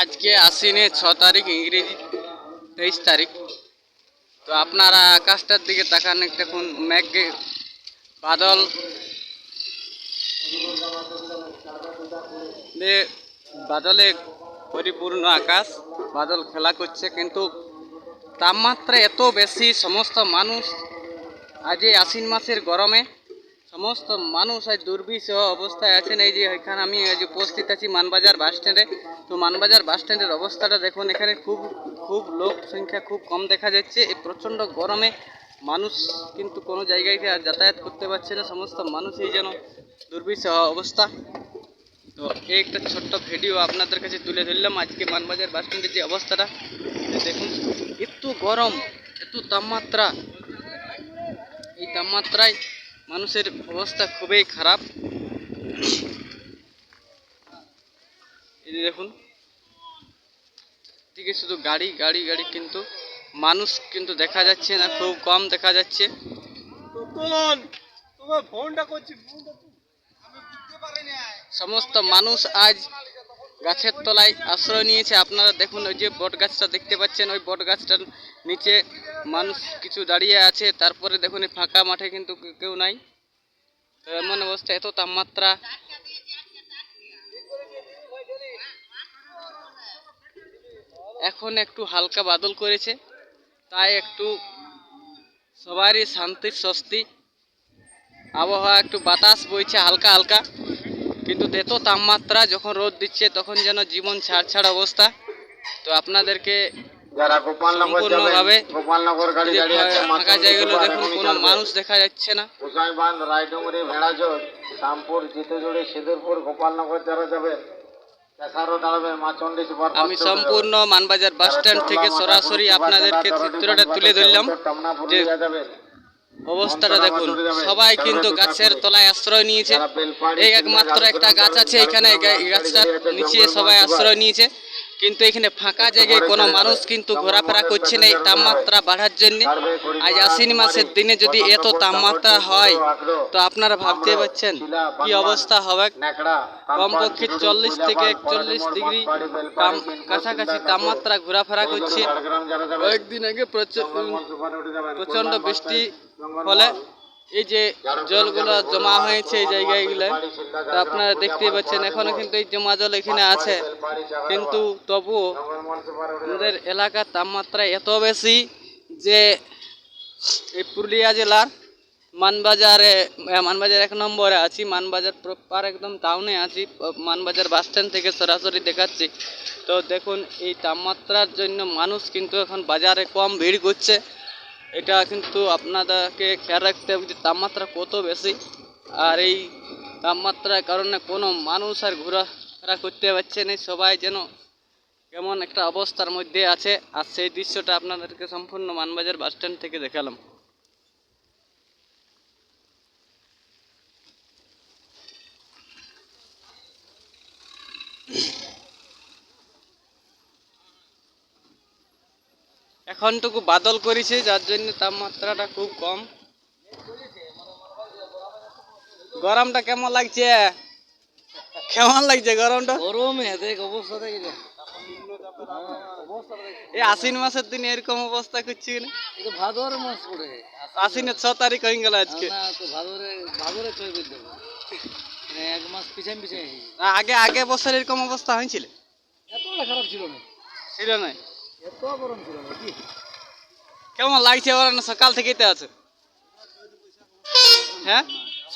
আজকে আশ্বিনে ছ তারিখ, ইংরেজি তেইশ তারিখ। তো আপনারা আকাশটার দিকে তাকান দেখুন, মেঘে বাদল। বাদলে পরিপূর্ণ আকাশ, বাদল খেলা করছে, কিন্তু তাপমাত্রা এত বেশি, সমস্ত মানুষ আজ এই আশ্বিন মাসের গরমে। সমস্ত মানুষ আজ দুর্বিষহ অবস্থায় আছেন। এই যে এখানে আমি আজ উপস্থিত আছি মানবাজার বাস স্ট্যান্ডে। তো মানবাজার বাস স্ট্যান্ডের অবস্থাটা দেখুন, এখানে খুব খুব লোক সংখ্যা খুব কম দেখা যাচ্ছে। এই প্রচণ্ড গরমে মানুষ কিন্তু কোনো জায়গায় আর যাতায়াত করতে পারছে না। সমস্ত মানুষই যেন দুর্বিষহ অবস্থা। তো এই একটা ছোট্ট ভিডিও আপনাদের কাছে তুলে ধরলাম। আজকে মানবাজার বাস স্ট্যান্ডের যে অবস্থাটা দেখুন। এত গরম, এত তাপমাত্রা। এই তাপমাত্রায় মানুষের অবস্থা খুবই খারাপ। এই দেখুন দিকে শুধু গাড়ি গাড়ি গাড়ি কিন্তু মানুষ কিন্তু দেখা যাচ্ছে না খুব কম দেখা যাচ্ছে। ফোনটা করছি সমস্ত মানুষ আজ গাছের তলায় আশ্রয় নিয়েছে। আপনারা দেখুন ওই যে বট গাছটা দেখতে পাচ্ছেন ওই বট গাছটার নিচে মানুষ কিছু দাঁড়িয়ে আছে, তারপরে দেখুন ফাঁকা মাঠে কিন্তু কেউ নাই। তো এমন অবস্থা, এত তাপমাত্রা। এখন একটু হালকা বাদল করেছে, তাই একটু সবারই শান্তি, স্বস্তি। আবহাওয়া একটু বাতাস বইছে, হালকা হালকা। কিন্তু এত তাপমাত্রা, যখন রোদ দিচ্ছে, তখন যেন জীবন ছাড় ছাড় অবস্থা। তো আপনাদেরকে যারা গোপালনগর সম্পূর্ণভাবে গোপালনগর গাড়ি দাঁড়িয়ে আছে ফাঁকা জায়গাগুলো দেখুন কোনো মানুষ দেখা যাচ্ছে না। গোসাইবান্ধ রায়ডুঙ্গরি ভেড়াজোর শ্যামপুর জিতেজুড়ি সিঁদুরপুর গোপালনগর যারা যাবেন পেশারও দাঁড়াবেন মাচন্ডি সুপার আমি সম্পূর্ণ মানবাজার বাস স্ট্যান্ড থেকে সরাসরি আপনাদেরকে চিত্রটা তুলে ধরলাম। যে অবস্থাটা দেখুন সবাই কিন্তু গাছের তলায় আশ্রয় নিয়েছে। এই একমাত্র একটা গাছ আছে এখানে গা- এই গাছটার নিচে সবাই আশ্রয় নিয়েছে। কিন্তু এখানে ফাঁকা জায়গায় কোনো মানুষ কিন্তু ঘোরাফেরা করছে না। এই তাপমাত্রা বাড়ার জন্য আজ আশ্বিন মাসের দিনে যদি এত তাপমাত্রা হয় তো আপনারা ভাবতে পারছেন কি অবস্থা হবে? কমপক্ষে চল্লিশ থেকে একচল্লিশ ডিগ্রি কাছাকাছি তাপমাত্রা ঘোরাফেরা করছে। কয়েকদিন আগে প্রচ- প্রচণ্ড বৃষ্টি ফলে এই যে জলগুলো জমা হয়েছে এই জায়গাগুলো, তা আপনারা দেখতেই পাচ্ছেন, এখনও কিন্তু এই জমা জল এখানে আছে। কিন্তু তবুও আমাদের এলাকার তাপমাত্রা এত বেশি যে এই পুরুলিয়া জেলার মানবাজারে মানবাজার এক নম্বরে আছি, মানবাজার প্রপার একদম টাউনে আছি মানবাজার বাস স্ট্যান্ড থেকে সরাসরি দেখাচ্ছি। তো দেখুন, এই তাপমাত্রার জন্য মানুষ কিন্তু এখন বাজারে কম ভিড় করছে। এটা কিন্তু আপনাদেরকে খেয়াল রাখতে হবে যে তাপমাত্রা কত বেশি আর এই তাপমাত্রার কারণে কোনো মানুষ আর ঘোরাফেরা করতে পারছে না। সবাই যেন কেমন একটা অবস্থার মধ্যে আছে। আর সেই দৃশ্যটা আপনাদেরকে সম্পূর্ণ মানবাজার বাস স্ট্যান্ড থেকে দেখালাম। এখনটুকু বাদল করেছে যার জন্য তাপমাত্রাটা খুব কম। গরমটা কেমন লাগছে? কেমন লাগছে গরমটা? গরমে দেখ অবস্থা দেখি এই আশ্বিন মাসের দিন এরকম অবস্থা করছি না ভাদর মাস পড়ে। আশ্বিনের ছ তারিখ হয়ে গেল আজকে। ভাদরে ভাদরে ছয় করে দেবো। মানে এক মাস পিছাই পিছাই আগে আগে বছর এরকম অবস্থা হয়েছিল? এতটা খারাপ ছিল না। ছিল না। এত গরম ছিল না কি কেমন লাগছে ওরা সকাল থেকেই তো আছে? হ্যাঁ?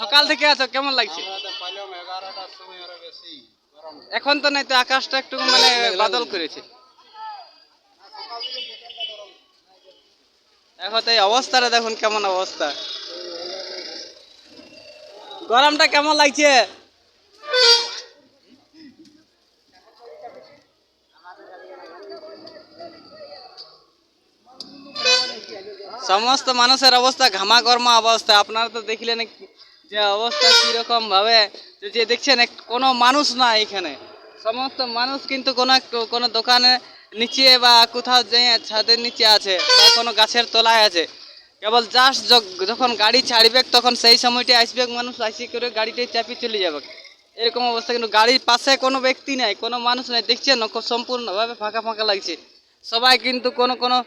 সকাল থেকে আছো কেমন লাগছে? এখন তো নাই তো আকাশটা একটু মানে বাদল করেছে। এখন তো এই অবস্থাটা দেখুন কেমন অবস্থা। গরমটা কেমন লাগছে? সমস্ত মানুষের অবস্থা ঘামা গরমা অবস্থা। আপনারা তো দেখলেন যে অবস্থা কীরকম ভাবে। যে- দেখছেন কোনো মানুষ না এখানে। সমস্ত মানুষ কিন্তু কোনো কোনো দোকানে নিচে বা কোথাও যে ছাদের নিচে আছে বা কোনো গাছের তলায় আছে। কেবল জাস্ট যখন গাড়ি ছাড়বে, তখন সেই সময়টা আসবে, মানুষ আসি করে গাড়িটাই চাপিয়ে চলে যাবে। এরকম অবস্থা কিন্তু গাড়ির পাশে কোনো ব্যক্তি নাই, কোনো মানুষ নাই। দেখছেন সম্পূর্ণভাবে ফাঁকা ফাঁকা লাগছে। সবাই কিন্তু কোনো কোনো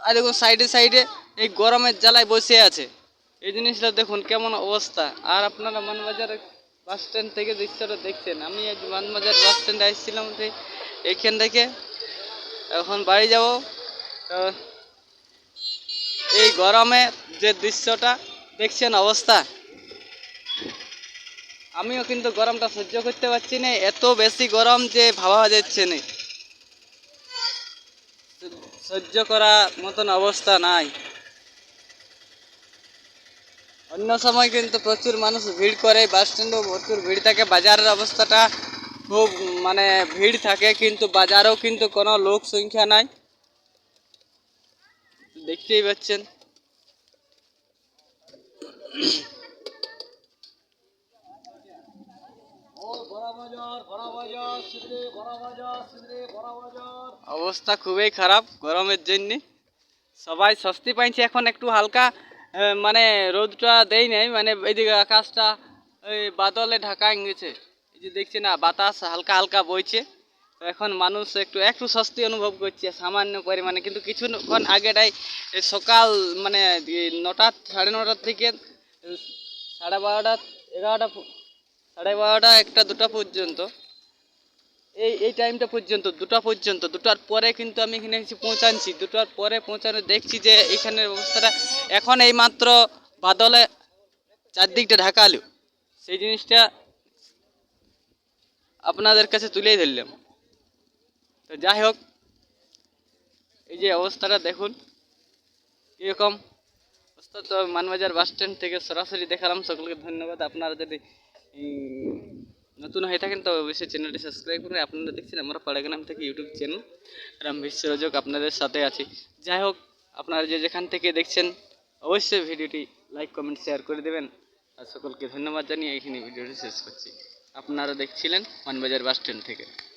আর সাইডে সাইডে এই গরমের জ্বালায় বসে আছে। এই জিনিসটা দেখুন কেমন অবস্থা। আর আপনারা মানবাজার বাস স্ট্যান্ড থেকে দৃশ্যটা দেখছেন। আমি আজ মানবাজার বাস স্ট্যান্ডে আসছিলাম এইখান থেকে। এখন বাড়ি যাব। তো এই গরমে যে দৃশ্যটা দেখছেন অবস্থা। আমিও কিন্তু গরমটা সহ্য করতে পারছি না। এত বেশি গরম যে ভাবা যাচ্ছে না। সহ্য করার মতন অবস্থা নাই। অন্য সময় কিন্তু প্রচুর মানুষ ভিড় করে বাস স্ট্যান্ডেও প্রচুর ভিড় থাকে। বাজারের অবস্থাটা খুব মানে ভিড় থাকে, কিন্তু বাজারেও কিন্তু কোনো লোক সংখ্যা নাই। দেখতেই পাচ্ছেন। অবস্থা খুবই খারাপ গরমের জন্য। সবাই স্বস্তি পাইছে, এখন একটু হালকা মানে রোদটা দেই নাই মানে এইদিকে আকাশটা ওই বাদলে ঢাকা গেছে এই যে দেখছি না, বাতাস হালকা হালকা বইছে। তো এখন মানুষ একটু একটু স্বস্তি অনুভব করছে সামান্য পরিমাণে, কিন্তু কিছুক্ষণ আগেটাই সকাল মানে নটা, সাড়ে নটার থেকে সাড়ে বারোটা, এগারোটা সাড়ে বারোটা, একটা দুটা পর্যন্ত এই এই টাইমটা পর্যন্ত, দুটা পর্যন্ত, দুটার পরে কিন্তু আমি এখানে এসে পৌঁছাচ্ছি। দুটার পরে পৌঁছানো দেখছি যে এখানের অবস্থাটা এখন এই মাত্র বাদলে চারদিকটা ঢাকালো সেই জিনিসটা আপনাদের কাছে তুলেই ধরলাম। তো যাই হোক, এই যে অবস্থাটা দেখুন, কীরকম? অবস্থা তো মানবাজার বাস স্ট্যান্ড থেকে সরাসরি দেখালাম। সকলকে ধন্যবাদ। আপনারা যদি নতুন হয়ে থাকেন তো অবশ্যই চ্যানেলটি সাবস্ক্রাইব করে আপনারা দেখছেন আমরা পাড়াগ্রাম থেকে ইউটিউব চ্যানেল রাম বিশ্বরোজক আপনাদের সাথে আছি। যাই হোক, আপনারা যে যেখান থেকে দেখছেন, অবশ্যই ভিডিওটি লাইক কমেন্ট শেয়ার করে দেবেন। আর সকলকে ধন্যবাদ জানিয়ে এইখানে ভিডিওটি শেষ করছি। আপনারা দেখছিলেন মানবাজার বাস স্ট্যান্ড থেকে।